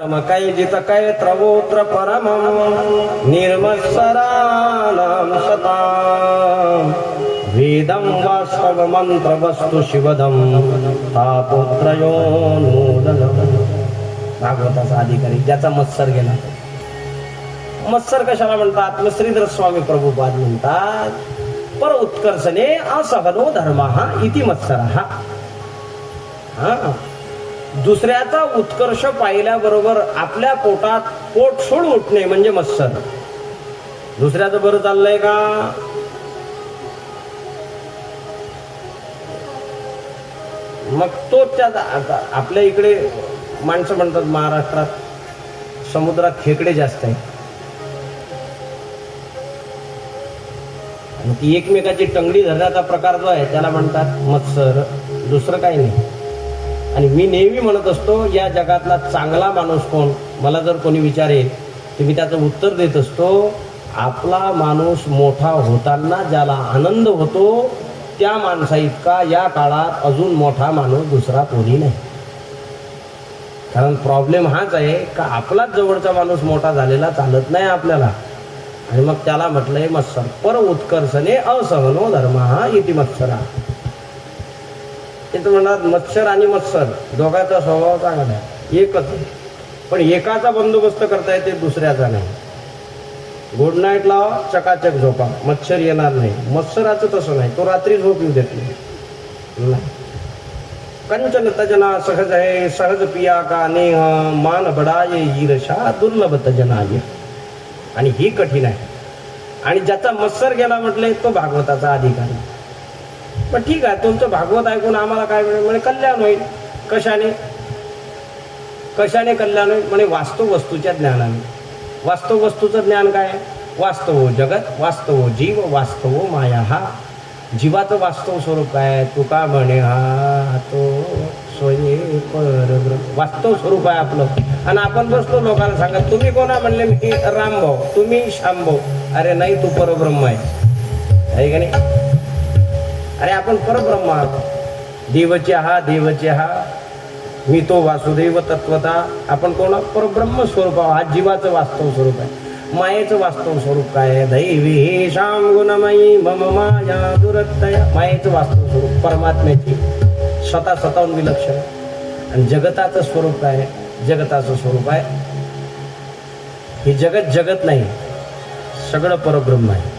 कैजित कैत्रवोत्र परमं निर्मत्सराणां सता वेदं वास्तवमन्त्रवस्तु शिवदं तापोत्रयोन्मूलनम् भागवताचा अधिकारी ज्याचा मत्सर गेला. मत्सर कशाला म्हणतात? मग श्रीधर स्वामी प्रभुपाद म्हणतात पर उत्कर्षणे असहनो धर्म हा इति मत्सर. हा. दुसऱ्याचा उत्कर्ष पाहिल्याबरोबर आपल्या पोटात पोट सोड उठणे म्हणजे मत्सर. दुसऱ्याचं बरं चाललंय का? मग तो त्या आता आपल्या इकडे माणसं म्हणतात महाराष्ट्रात समुद्रात खेकडे जास्त आहे ती एकमेकाची टंगडी धरण्याचा प्रकार जो आहे त्याला म्हणतात मत्सर. दुसरं काही नाही. आणि मी नेहमी म्हणत असतो या जगातला चांगला माणूस कोण? मला जर कोणी विचारेल तर मी त्याचं उत्तर देत असतो आपला माणूस मोठा होताना ज्याला आनंद होतो त्या माणसा इतका या काळात अजून मोठा माणूस दुसरा कोणी नाही. कारण प्रॉब्लेम हाच आहे का आपलाच जवळचा माणूस मोठा झालेला चालत नाही आपल्याला. आणि मग त्याला म्हटलंय मत्सर पर उत्कर्षणे असहनो धर्म हा इति मत्सरा. ते तर म्हणतात मत्सर आणि मत्सर दोघांचा स्वभाव चांगला आहे. एकच पण एकाचा बंदोबस्त करता येते दुसऱ्याचा नाही. गुड नाईट लावा चकाचक झोपा. मच्छर येणार नाही. मत्सराचं तसं नाही. तो रात्री झोप येऊ देत नाही. कंचन तजना सहज आहे सहज पिया का नेह मान बडाये ईरशा दुर्लभ तजना आणि ही कठीण आहे. आणि ज्याचा मत्सर गेला म्हटले तो भागवताचा अधिकारी. पण ठीक आहे तुमचं भागवत ऐकून आम्हाला काय मिळेल? म्हणजे कल्याण होईल. कशाने? कशाने कल्याण होईल? म्हणजे वास्तव वस्तूच्या ज्ञानाने. वास्तव वस्तूचं ज्ञान काय वास्तव हो जगत वास्तव हो जीव वास्तव हो माया. हा जीवाचं वास्तव स्वरूप काय तू तुका म्हणे हा तो स्वये परब्रह्म. वास्तव स्वरूप आहे आपलं. आणि आपण बसतो लोकांना सांगत तुम्ही कोणा? म्हणले मी रामभाऊ तुम्ही शामभाऊ अरे नाही तू परब्रह्म आहे का नाही? अरे आपण परब्रह्म आहात. देवचे हा देवचे हा मी तो वासुदेव तत्वता. आपण कोण? परब्रह्म स्वरूप आहोत. हा जीवाचं वास्तव स्वरूप आहे. मायेचं वास्तव स्वरूप काय आहे? दैवी हे श्याम गुणमयी मम माया दुरत्तया. मायेचं वास्तव स्वरूप परमात्म्याची स्वतः स्वतःहून विलक्षण. आणि जगताचं स्वरूप काय आहे? जगताचं स्वरूप आहे. हे जगत जगत नाही. सगळं परब्रह्म आहे.